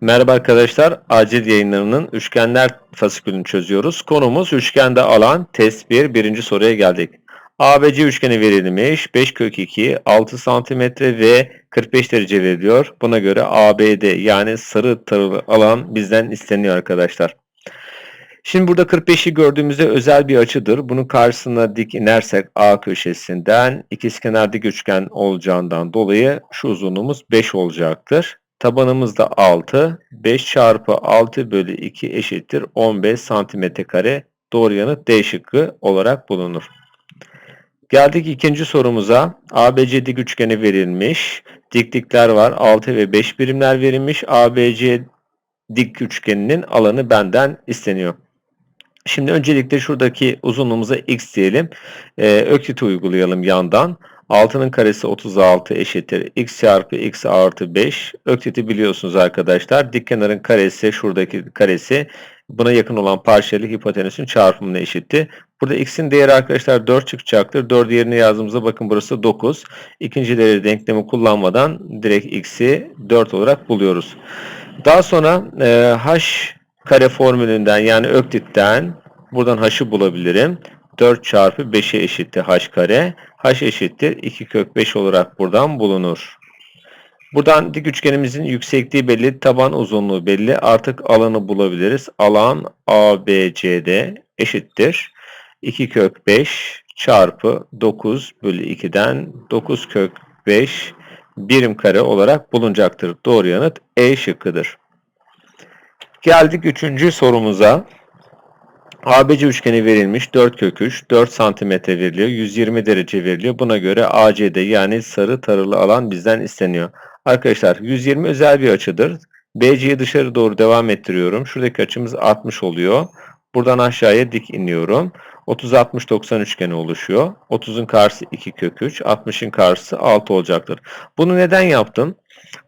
Merhaba arkadaşlar. Acil yayınlarının üçgenler fasikülünü çözüyoruz. Konumuz üçgende alan test 1. Birinci soruya geldik. ABC üçgeni verilmiş. 5 kök 2, 6 santimetre ve 45 derece veriliyor. Buna göre ABD yani sarı tarılı alan bizden isteniyor arkadaşlar. Şimdi burada 45'i gördüğümüzde özel bir açıdır. Bunun karşısına dik inersek A köşesinden ikizkenar dik üçgen olacağından dolayı şu uzunluğumuz 5 olacaktır. Tabanımız da 6. 5 çarpı 6 bölü 2 eşittir 15 santimetre kare. Doğru yanıt D şıkkı olarak bulunur. Geldik ikinci sorumuza. ABC dik üçgeni verilmiş. Diklikler var. 6 ve 5 birimler verilmiş. ABC dik üçgeninin alanı benden isteniyor. Şimdi öncelikle şuradaki uzunluğumuza x diyelim. Ee, öklit uygulayalım yandan. 6'nın karesi 36 eşittir. x çarpı x artı 5. Ökliti biliyorsunuz arkadaşlar. Dik kenarın karesi şuradaki karesi buna yakın olan parçeli hipotenüsün çarpımına eşitti. Burada x'in değeri arkadaşlar 4 çıkacaktır. 4 yerine yazdığımızda bakın burası 9. İkinci değeri denklemi kullanmadan direkt x'i 4 olarak buluyoruz. Daha sonra e, h kare formülünden yani öklitten buradan h'ı bulabilirim. 4 çarpı 5'e eşittir h kare. h eşittir 2 kök 5 olarak buradan bulunur. Buradan dik üçgenimizin yüksekliği belli, taban uzunluğu belli. Artık alanı bulabiliriz. Alan ABCD eşittir. 2 kök 5 çarpı 9 bölü 2'den 9 kök 5 birim kare olarak bulunacaktır. Doğru yanıt E şıkkıdır. Geldik üçüncü sorumuza. ABC üçgeni verilmiş 4 kök 3 4 santimetre veriliyor 120 derece veriliyor. Buna göre ACD yani sarı tarılı alan bizden isteniyor. Arkadaşlar 120 özel bir açıdır. BC'yi dışarı doğru devam ettiriyorum. Şuradaki açımız 60 oluyor. Buradan aşağıya dik iniyorum. 30 60 90 üçgeni oluşuyor. 30'un karşısı 2 kök 3 60'ın karşısı 6 olacaktır. Bunu neden yaptım?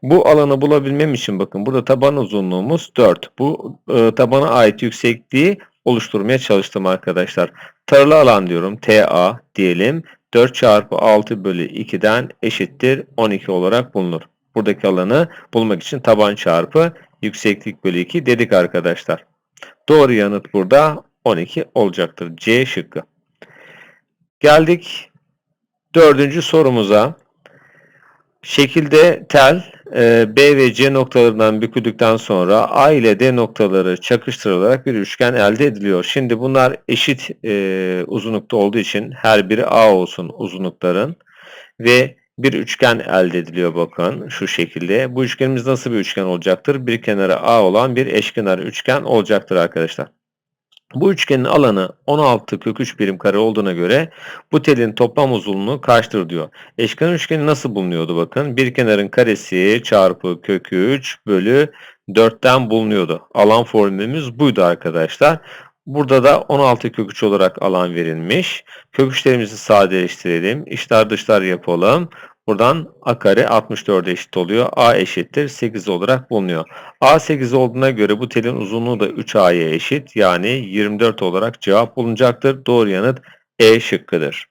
Bu alanı bulabilmem için bakın burada taban uzunluğumuz 4. Bu e, tabana ait yüksekliği oluşturmaya çalıştım arkadaşlar. Tarla alan diyorum. TA diyelim. 4 çarpı 6 bölü 2'den eşittir 12 olarak bulunur. Buradaki alanı bulmak için taban çarpı yükseklik bölü 2 dedik arkadaşlar. Doğru yanıt burada 12 olacaktır. C şıkkı. Geldik dördüncü sorumuza. Şekilde tel e, B ve C noktalarından büküldükten sonra A ile D noktaları çakıştırılarak bir üçgen elde ediliyor. Şimdi bunlar eşit e, uzunlukta olduğu için her biri A olsun uzunlukların ve bir üçgen elde ediliyor bakın şu şekilde. Bu üçgenimiz nasıl bir üçgen olacaktır? Bir kenarı A olan bir eşkenar üçgen olacaktır arkadaşlar. Bu üçgenin alanı 16 kök 3 birim kare olduğuna göre bu telin toplam uzunluğu kaçtır diyor. Eşkenar üçgeni nasıl bulunuyordu bakın. Bir kenarın karesi çarpı kök 3 bölü 4'ten bulunuyordu. Alan formülümüz buydu arkadaşlar. Burada da 16 kök 3 olarak alan verilmiş. Kök 3'lerimizi sadeleştirelim. İçler dışlar yapalım. Buradan a kare 64'e eşit oluyor. a eşittir 8 olarak bulunuyor. a 8 olduğuna göre bu telin uzunluğu da 3a'ya eşit. Yani 24 olarak cevap bulunacaktır. Doğru yanıt E şıkkıdır.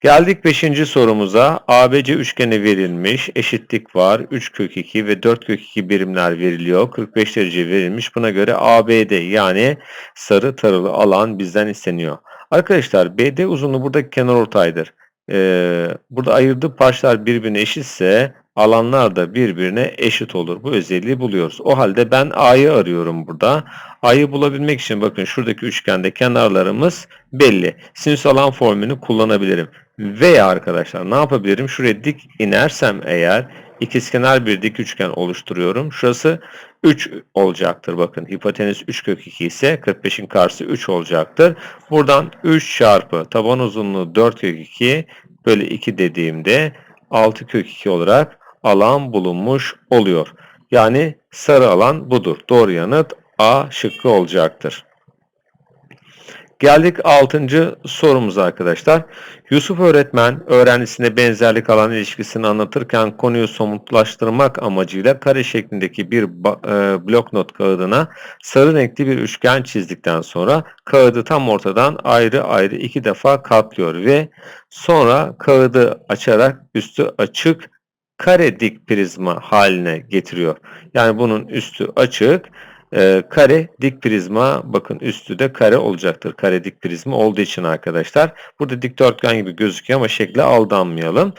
Geldik 5. sorumuza. ABC üçgeni verilmiş. Eşitlik var. 3 kök 2 ve 4 kök 2 birimler veriliyor. 45 derece verilmiş. Buna göre ABD yani sarı tarılı alan bizden isteniyor. Arkadaşlar BD uzunluğu burada kenar ortaydır e, burada ayırdığı parçalar birbirine eşitse alanlar da birbirine eşit olur. Bu özelliği buluyoruz. O halde ben A'yı arıyorum burada. A'yı bulabilmek için bakın şuradaki üçgende kenarlarımız belli. Sinüs alan formülünü kullanabilirim. Veya arkadaşlar ne yapabilirim? Şuraya dik inersem eğer ikizkenar bir dik üçgen oluşturuyorum. Şurası 3 olacaktır. Bakın hipotenüs 3 kök 2 ise 45'in karşısı 3 olacaktır. Buradan 3 çarpı taban uzunluğu 4 kök 2 bölü 2 dediğimde 6 kök 2 olarak alan bulunmuş oluyor. Yani sarı alan budur. Doğru yanıt A şıkkı olacaktır. Geldik 6. sorumuza arkadaşlar. Yusuf öğretmen öğrencisine benzerlik alan ilişkisini anlatırken konuyu somutlaştırmak amacıyla kare şeklindeki bir e, bloknot kağıdına sarı renkli bir üçgen çizdikten sonra kağıdı tam ortadan ayrı ayrı iki defa katlıyor ve sonra kağıdı açarak üstü açık kare dik prizma haline getiriyor. Yani bunun üstü açık, e, kare dik prizma bakın üstü de kare olacaktır. Kare dik prizma olduğu için arkadaşlar. Burada dikdörtgen gibi gözüküyor ama şekle aldanmayalım.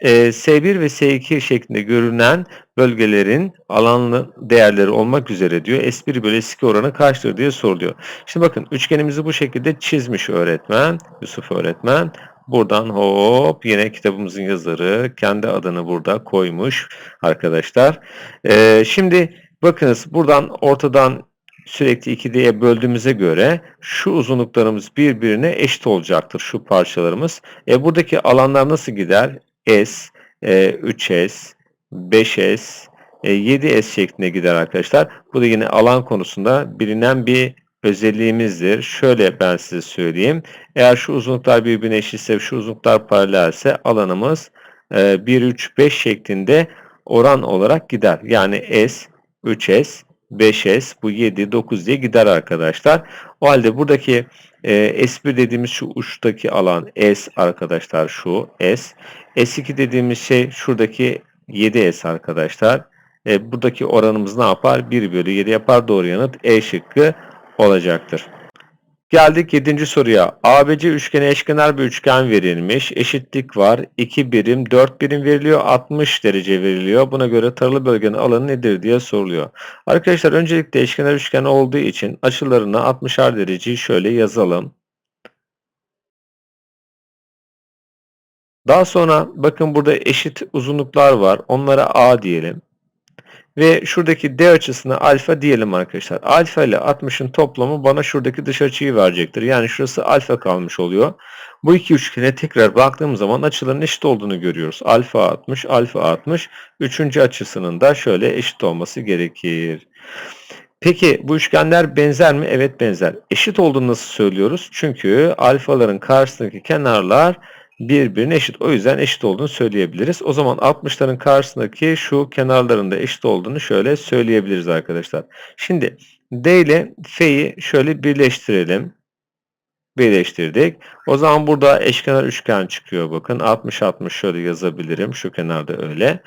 E, S1 ve S2 şeklinde görünen bölgelerin alanlı değerleri olmak üzere diyor. S1 bölü S2 oranı kaçtır diye soruluyor. Şimdi bakın üçgenimizi bu şekilde çizmiş öğretmen. Yusuf öğretmen. Buradan hop yine kitabımızın yazarı kendi adını burada koymuş arkadaşlar. Ee, şimdi bakınız buradan ortadan sürekli 2D'ye böldüğümüze göre şu uzunluklarımız birbirine eşit olacaktır şu parçalarımız. E, buradaki alanlar nasıl gider? S, e, 3S, 5S, e, 7S şeklinde gider arkadaşlar. Bu da yine alan konusunda bilinen bir özelliğimizdir. Şöyle ben size söyleyeyim. Eğer şu uzunluklar birbirine eşitse, şu uzunluklar paralelse alanımız e, 1, 3, 5 şeklinde oran olarak gider. Yani S, 3S, 5S, bu 7, 9 diye gider arkadaşlar. O halde buradaki e, S1 dediğimiz şu uçtaki alan S arkadaşlar şu S. S2 dediğimiz şey şuradaki 7S arkadaşlar. E, buradaki oranımız ne yapar? 1 bölü 7 yapar. Doğru yanıt E şıkkı olacaktır. Geldik 7. soruya. ABC üçgeni eşkenar bir üçgen verilmiş. Eşitlik var. 2 birim, 4 birim veriliyor. 60 derece veriliyor. Buna göre taralı bölgenin alanı nedir diye soruluyor. Arkadaşlar öncelikle eşkenar üçgen olduğu için açılarına 60'ar dereceyi şöyle yazalım. Daha sonra bakın burada eşit uzunluklar var. Onlara A diyelim. Ve şuradaki D açısına alfa diyelim arkadaşlar. Alfa ile 60'ın toplamı bana şuradaki dış açıyı verecektir. Yani şurası alfa kalmış oluyor. Bu iki üçgene tekrar baktığım zaman açıların eşit olduğunu görüyoruz. Alfa 60, alfa 60. Üçüncü açısının da şöyle eşit olması gerekir. Peki bu üçgenler benzer mi? Evet benzer. Eşit olduğunu nasıl söylüyoruz? Çünkü alfaların karşısındaki kenarlar birbirine eşit. O yüzden eşit olduğunu söyleyebiliriz. O zaman 60'ların karşısındaki şu kenarlarında eşit olduğunu şöyle söyleyebiliriz arkadaşlar. Şimdi D ile F'yi şöyle birleştirelim. Birleştirdik. O zaman burada eşkenar üçgen çıkıyor. Bakın 60-60 şöyle yazabilirim. Şu kenarda öyle.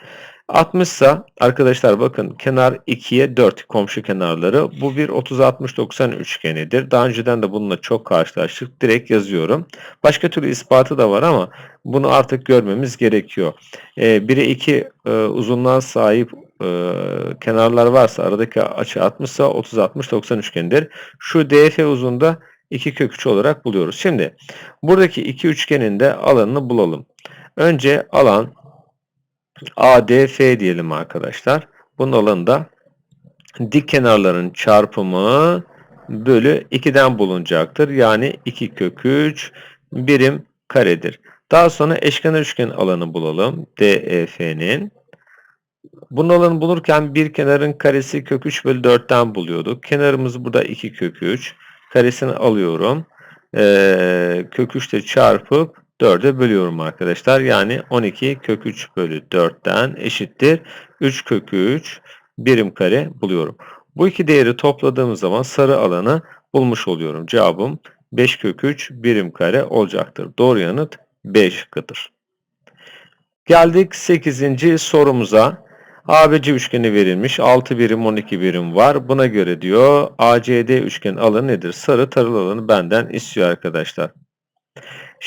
60 ise arkadaşlar bakın kenar 2'ye 4 komşu kenarları. Bu bir 30-60-90 üçgenidir. Daha önceden de bununla çok karşılaştık. Direkt yazıyorum. Başka türlü ispatı da var ama bunu artık görmemiz gerekiyor. E, 1'e 2 e, uzunluğa sahip e, kenarlar varsa aradaki açı 60 ise 30-60-90 üçgenidir. Şu DF uzunda 2 kök 3 olarak buluyoruz. Şimdi buradaki iki üçgenin de alanını bulalım. Önce alan ADF diyelim arkadaşlar. Bunun alanında dik kenarların çarpımı bölü 2'den bulunacaktır. Yani 2 kök 3 birim karedir. Daha sonra eşkenar üçgen alanı bulalım. DEF'nin. Bunun alanı bulurken bir kenarın karesi kök 3 bölü 4'ten buluyorduk. Kenarımız burada 2 kök 3. Karesini alıyorum. Ee, kök 3 ile çarpıp 4'e bölüyorum arkadaşlar. Yani 12 kök 3 bölü 4'ten eşittir. 3 kök 3 birim kare buluyorum. Bu iki değeri topladığım zaman sarı alanı bulmuş oluyorum. Cevabım 5 kök 3 birim kare olacaktır. Doğru yanıt B şıkkıdır. Geldik 8. sorumuza. ABC üçgeni verilmiş. 6 birim 12 birim var. Buna göre diyor ACD üçgen alanı nedir? Sarı tarıl alanı benden istiyor arkadaşlar.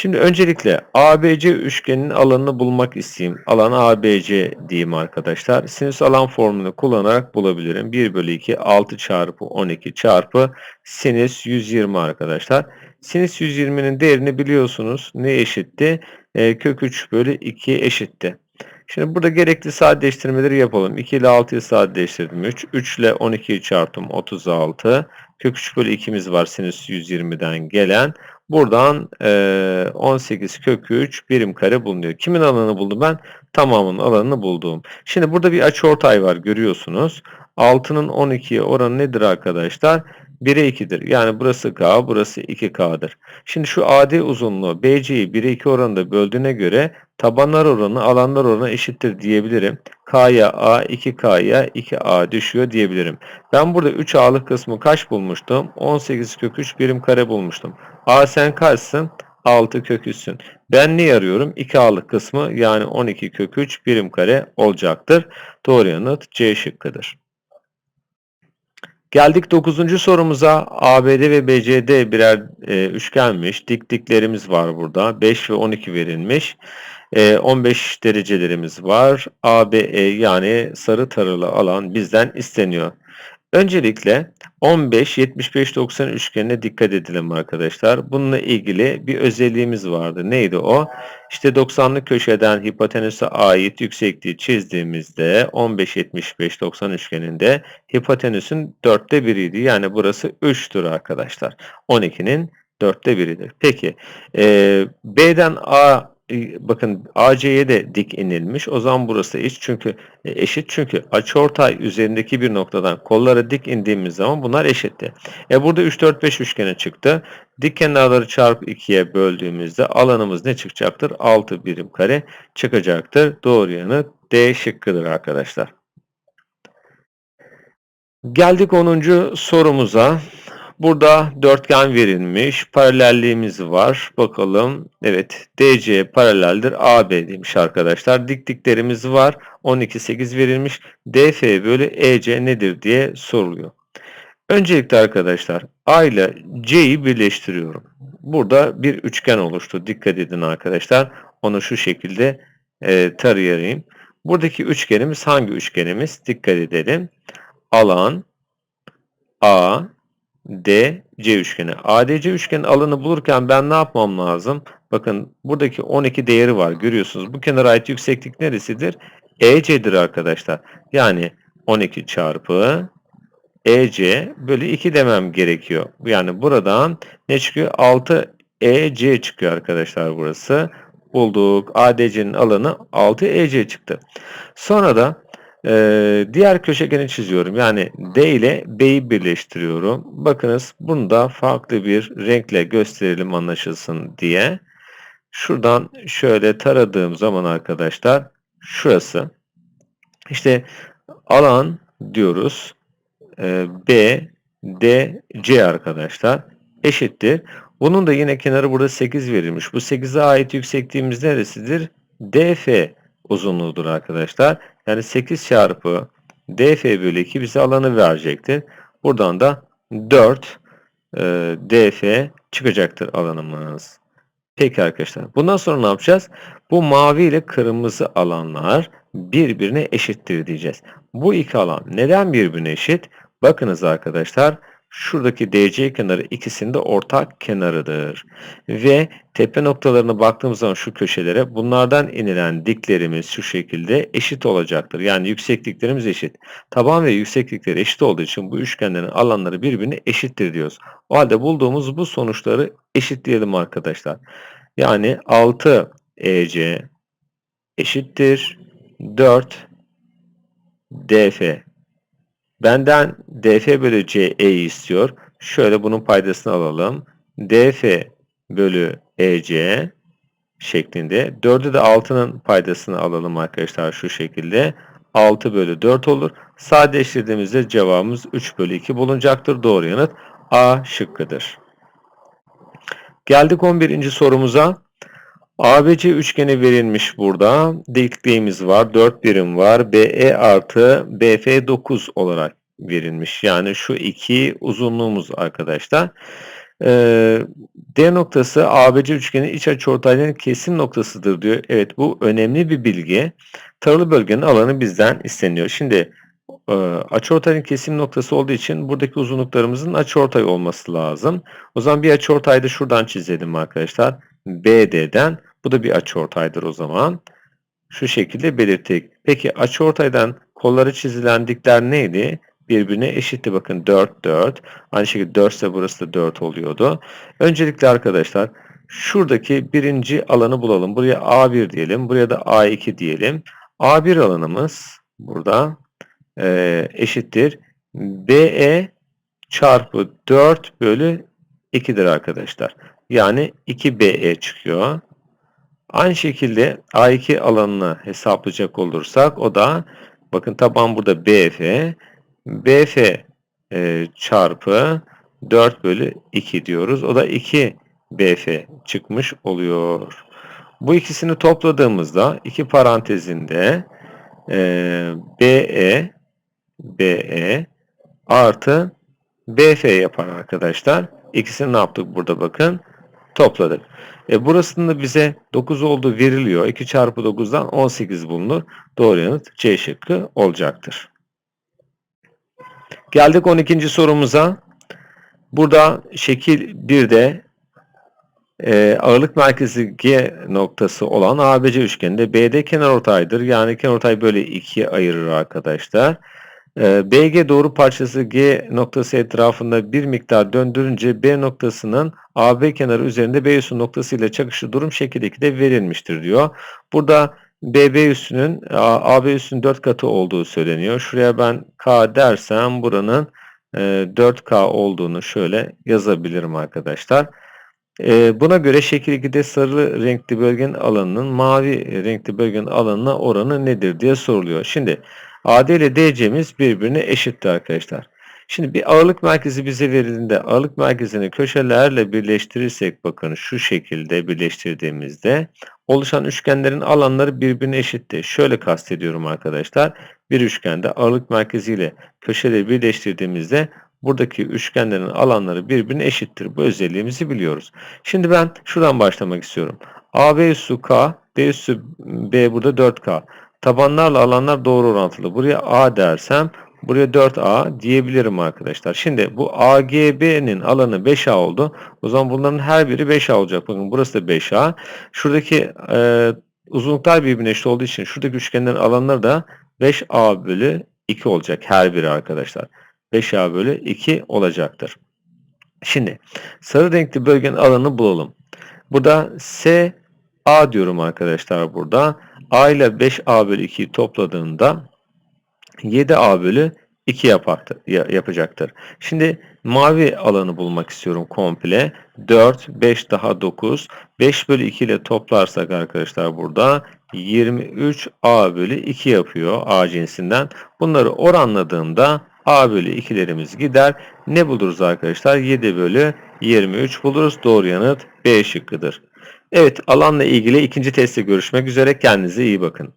Şimdi öncelikle ABC üçgeninin alanını bulmak isteyeyim. Alan ABC diyeyim arkadaşlar. Sinüs alan formunu kullanarak bulabilirim. 1 bölü 2 6 çarpı 12 çarpı sinüs 120 arkadaşlar. Sinüs 120'nin değerini biliyorsunuz. Ne eşitti? E, kök 3 bölü 2 eşitti. Şimdi burada gerekli sadeleştirmeleri yapalım. 2 ile 6'yı sadeleştirdim 3. 3 ile 12'yi çarptım 36. Kök 3 bölü 2'miz var sinüs 120'den gelen. Buradan e, 18 kök 3 birim kare bulunuyor. Kimin alanını buldum ben? Tamamının alanını buldum. Şimdi burada bir açıortay var görüyorsunuz. 6'nın 12'ye oranı nedir arkadaşlar? 1'e 2'dir. Yani burası K, burası 2K'dır. Şimdi şu AD uzunluğu BC'yi 1'e 2 oranında böldüğüne göre tabanlar oranı alanlar oranı eşittir diyebilirim. K'ya A, 2K'ya 2A düşüyor diyebilirim. Ben burada 3A'lık kısmı kaç bulmuştum? 18 kök 3 birim kare bulmuştum. A sen kaçsın? 6 kök üssün. Ben ne arıyorum? 2A'lık kısmı yani 12 kök 3 birim kare olacaktır. Doğru yanıt C şıkkıdır. Geldik 9. sorumuza. ABD ve BCD birer e, üçgenmiş. Dikliklerimiz var burada. 5 ve 12 verilmiş. E, 15 derecelerimiz var. ABE yani sarı taralı alan bizden isteniyor. Öncelikle 15 75 90 üçgenine dikkat edelim arkadaşlar. Bununla ilgili bir özelliğimiz vardı. Neydi o? İşte 90'lık köşeden hipotenüse ait yüksekliği çizdiğimizde 15 75 90 üçgeninde hipotenüsün dörtte biriydi. Yani burası 3'tür arkadaşlar. 12'nin dörtte biridir. Peki e, B'den A bakın AC'ye de dik inilmiş. O zaman burası eşit çünkü e, eşit çünkü açıortay üzerindeki bir noktadan kollara dik indiğimiz zaman bunlar eşitti. E burada 3 4 5 üçgeni çıktı. Dik kenarları çarpı 2'ye böldüğümüzde alanımız ne çıkacaktır? 6 birim kare çıkacaktır. Doğru yanıt D şıkkıdır arkadaşlar. Geldik 10. sorumuza. Burada dörtgen verilmiş. Paralelliğimiz var. Bakalım. Evet. DC paraleldir. AB demiş arkadaşlar. Diktiklerimiz var. 12 8 verilmiş. DF bölü EC nedir diye soruluyor. Öncelikle arkadaşlar A ile C'yi birleştiriyorum. Burada bir üçgen oluştu. Dikkat edin arkadaşlar. Onu şu şekilde e, tarayayım. Buradaki üçgenimiz hangi üçgenimiz? Dikkat edelim. Alan A D, C üçgeni. ADC üçgenin alanı bulurken ben ne yapmam lazım? Bakın buradaki 12 değeri var görüyorsunuz. Bu kenara ait yükseklik neresidir? EC'dir arkadaşlar. Yani 12 çarpı EC bölü 2 demem gerekiyor. Yani buradan ne çıkıyor? 6 EC çıkıyor arkadaşlar burası. Bulduk. ADC'nin alanı 6 EC çıktı. Sonra da ee, diğer köşegeni çiziyorum. Yani D ile B'yi birleştiriyorum. Bakınız bunu da farklı bir renkle gösterelim anlaşılsın diye. Şuradan şöyle taradığım zaman arkadaşlar şurası. İşte alan diyoruz. Ee, B, D, C arkadaşlar eşittir. Bunun da yine kenarı burada 8 verilmiş. Bu 8'e ait yüksekliğimiz neresidir? DF uzunluğudur arkadaşlar. Yani 8 çarpı df bölü 2 bize alanı verecektir. Buradan da 4 e, df çıkacaktır alanımız. Peki arkadaşlar. Bundan sonra ne yapacağız? Bu mavi ile kırmızı alanlar birbirine eşittir diyeceğiz. Bu iki alan neden birbirine eşit? Bakınız arkadaşlar şuradaki DC kenarı ikisinde ortak kenarıdır. Ve tepe noktalarına baktığımız zaman şu köşelere bunlardan inilen diklerimiz şu şekilde eşit olacaktır. Yani yüksekliklerimiz eşit. Taban ve yükseklikleri eşit olduğu için bu üçgenlerin alanları birbirine eşittir diyoruz. O halde bulduğumuz bu sonuçları eşitleyelim arkadaşlar. Yani 6 EC eşittir 4 DF Benden df bölü ce'yi istiyor. Şöyle bunun paydasını alalım. df bölü ec şeklinde. 4'ü de 6'nın paydasını alalım arkadaşlar şu şekilde. 6 bölü 4 olur. Sadeleştirdiğimizde cevabımız 3 bölü 2 bulunacaktır. Doğru yanıt A şıkkıdır. Geldik 11. sorumuza. ABC üçgeni verilmiş burada. Dikliğimiz var. 4 birim var. BE artı BF 9 olarak verilmiş. Yani şu iki uzunluğumuz arkadaşlar. Ee, D noktası ABC üçgenin iç açıortayların kesim noktasıdır diyor. Evet bu önemli bir bilgi. Taralı bölgenin alanı bizden isteniyor. Şimdi e, açıortayın kesim noktası olduğu için buradaki uzunluklarımızın açıortay olması lazım. O zaman bir açıortayı da şuradan çizelim arkadaşlar. BD'den bu da bir açıortaydır o zaman. Şu şekilde belirttik. Peki açıortaydan kolları çizilen dikler neydi? Birbirine eşitti. Bakın 4, 4. Aynı şekilde 4 ise burası da 4 oluyordu. Öncelikle arkadaşlar şuradaki birinci alanı bulalım. Buraya A1 diyelim. Buraya da A2 diyelim. A1 alanımız burada e, eşittir. BE çarpı 4 bölü 2'dir arkadaşlar. Yani 2BE çıkıyor. Aynı şekilde A2 alanını hesaplayacak olursak o da bakın taban burada BF BF e, çarpı 4 bölü 2 diyoruz. O da 2 BF çıkmış oluyor. Bu ikisini topladığımızda iki parantezinde e, BE BE artı BF yapar arkadaşlar. İkisini ne yaptık burada bakın? Topladık. E burasının da bize 9 olduğu veriliyor. 2 çarpı 9'dan 18 bulunur. Doğru yanıt C şıkkı olacaktır. Geldik 12. sorumuza. Burada şekil 1'de e, ağırlık merkezi G noktası olan ABC üçgeninde BD kenarortaydır. Yani kenarortay böyle ikiye ayırır arkadaşlar. E, BG doğru parçası G noktası etrafında bir miktar döndürünce B noktasının AB kenarı üzerinde B üssü noktası ile çakışlı durum şekil 2'de verilmiştir diyor. Burada BB üssünün AB üssünün 4 katı olduğu söyleniyor. Şuraya ben K dersem buranın e, 4K olduğunu şöyle yazabilirim arkadaşlar. E, buna göre şekil 2'de sarı renkli bölgenin alanının mavi renkli bölgenin alanına oranı nedir diye soruluyor. Şimdi AD ile DC'miz birbirine eşittir arkadaşlar. Şimdi bir ağırlık merkezi bize verildiğinde ağırlık merkezini köşelerle birleştirirsek bakın şu şekilde birleştirdiğimizde oluşan üçgenlerin alanları birbirine eşittir. Şöyle kastediyorum arkadaşlar. Bir üçgende ağırlık merkeziyle köşeleri birleştirdiğimizde buradaki üçgenlerin alanları birbirine eşittir. Bu özelliğimizi biliyoruz. Şimdi ben şuradan başlamak istiyorum. AB üssü K, B üssü B burada 4K. Tabanlarla alanlar doğru orantılı. Buraya A dersem buraya 4A diyebilirim arkadaşlar. Şimdi bu AGB'nin alanı 5A oldu. O zaman bunların her biri 5A olacak. Bakın burası da 5A. Şuradaki e, uzunluklar birbirine eşit olduğu için şuradaki üçgenlerin alanları da 5A bölü 2 olacak her biri arkadaşlar. 5A bölü 2 olacaktır. Şimdi sarı renkli bölgenin alanını bulalım. Burada S A diyorum arkadaşlar burada. A ile 5A bölü 2'yi topladığında 7A bölü 2 yapaktır, yapacaktır. Şimdi mavi alanı bulmak istiyorum komple. 4, 5 daha 9. 5 bölü 2 ile toplarsak arkadaşlar burada 23A bölü 2 yapıyor A cinsinden. Bunları oranladığımda A bölü 2'lerimiz gider. Ne buluruz arkadaşlar? 7 bölü 23 buluruz. Doğru yanıt B şıkkıdır. Evet alanla ilgili ikinci testte görüşmek üzere. Kendinize iyi bakın.